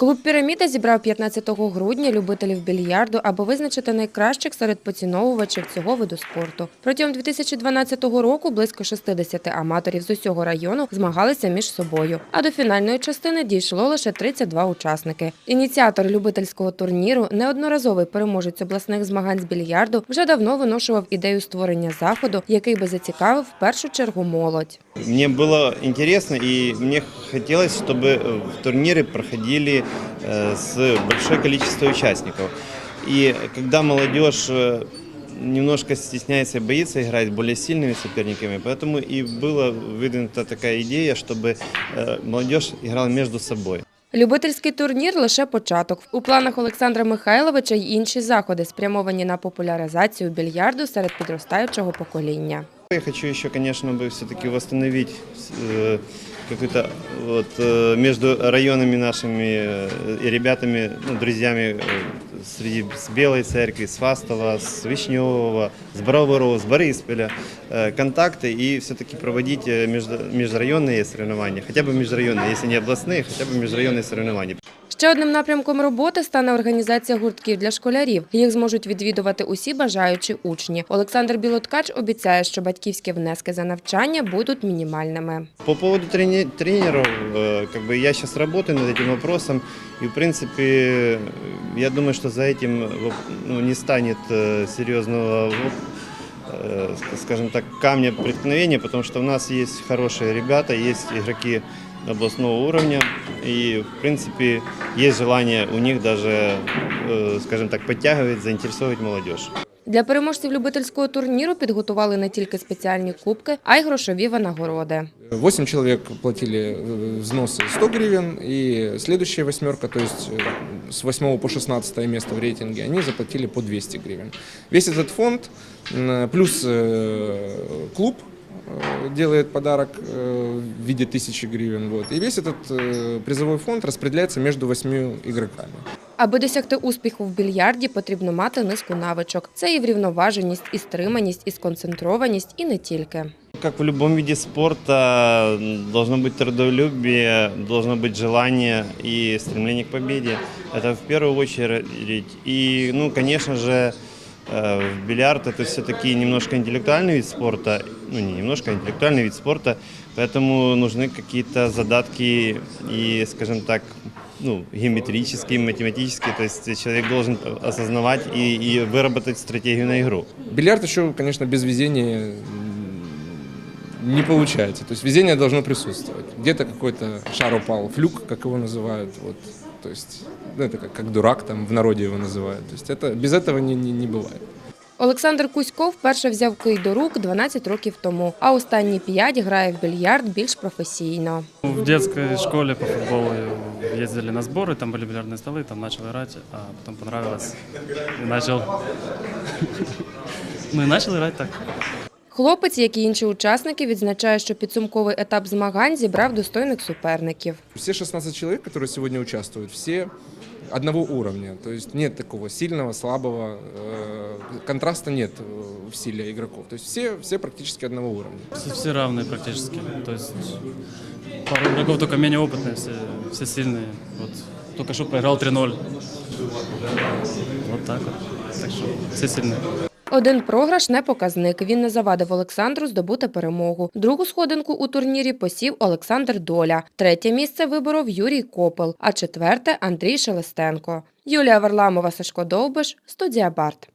Клуб Піраміда зібрав 15 грудня любителів більярду, аби визначити найкращих серед поціновувачів цього виду спорту. Протягом 2012 року близько 60 аматорів з усього району змагалися між собою. А до фінальної частини дійшло лише 32 учасники. Ініціатор любительського турніру, неодноразовий переможець обласних змагань з більярду, вже давно виношував ідею створення заходу, який би зацікавив в першу чергу молодь. Мне было интересно и мне хотелось, чтобы в турниры проходили э, с большое количество участников. И когда молодежь э, немножко стесняется и боится играть с более сильными соперниками, поэтому и была выдвинута такая идея, чтобы э, молодежь играла между собой. Любительський турнір лише початок. У планах Олександра Михайловича й інші заходи, спрямовані на популяризацію більярду серед підростаючого покоління. Я хочу еще, конечно, бы все-таки восстановить э, какой-то вот э, между районами нашими э, и ребятами, ну, друзьями э, среди с Белой церкви, с Фастова, с Вишневого, с Броварова, с Борисполя э, контакты и все-таки проводить э, между, межрайонные соревнования, хотя бы межрайонные, если не областные, хотя бы межрайонные соревнования. Ще одним напрямком роботи стане організація гуртків для школярів. Їх зможуть відвідувати усі бажаючі учні. Олександр Білоткач обіцяє, що батьківські внески за навчання будуть мінімальними. По поводу трени- тренеров, э, как бы я сейчас работаю над этим вопросом, и в принципе, э, я думаю, что за этим воп- ну, не станет э, серьезного, воп- э, ск- скажем так, камня преткновения, потому что у нас есть хорошие ребята, есть игроки областного уровня, и в принципе есть желание у них даже, э, скажем так, подтягивать, заинтересовывать молодежь. Для переможців любительського турніру підготували не тільки спеціальні кубки, а й грошові винагороди. Восемь человек платили э, взносы 100 гривен, и следующая восьмерка, то есть э, с 8 по 16 место в рейтинге, они заплатили по 200 гривен. Весь этот фонд, м, плюс э, клуб э, делает подарок э, в виде 1000 гривен, вот, и весь этот э, призовой фонд распределяется между восьми игроками. Аби досягти успіху в більярді, потрібно мати низку навичок. Це і врівноваженість, і стриманість, і сконцентрованість, і не тільки. Как в любом виде спорта, должно быть трудолюбие, должно быть желание и стремление к победе. Это в первую очередь. И, ну, конечно же, э, в бильярд это все-таки немножко интеллектуальный вид спорта, ну не немножко, а интеллектуальный вид спорта, поэтому нужны какие-то задатки и, скажем так, ну, геометрические, математические, то есть человек должен осознавать и, и выработать стратегию на игру. Бильярд еще, конечно, без везения м, не получается. То есть везение должно присутствовать. Где-то какой-то шар упал, флюк, как его называют. Вот. То есть ну, это как, как дурак там в народе его называют. То есть это, без этого не, не, не бывает. Олександр Кузько вперше взяв кий до рук 12 років тому, а останні 5 грає в більярд більш професійно. В детской школе по футболу ездили на сборы, там были бильярдные столы, там начал играть, а потом понравилось. И начал... Ну и начал играть так. Хлопець, як і інші учасники, відзначає, що підсумковий етап змагань зібрав достойних суперників. Все 16 человек, которые сегодня участвуют, все одного уровня. То есть нет такого сильного, слабого, э, контраста нет э, в силе игроков. То есть все, все практически одного уровня. Все, все равные практически. То есть пару игроков только менее опытные, все, все сильные. Вот только что проиграл 3-0. Вот так вот. Так что все сильные. Один програш не показник. Він не завадив Олександру здобути перемогу. Другу сходинку у турнірі посів Олександр Доля. Третє місце виборов Юрій Копел, а четверте Андрій Шелестенко. Юлія Варламова, Сашко Довбиш, студія Барт.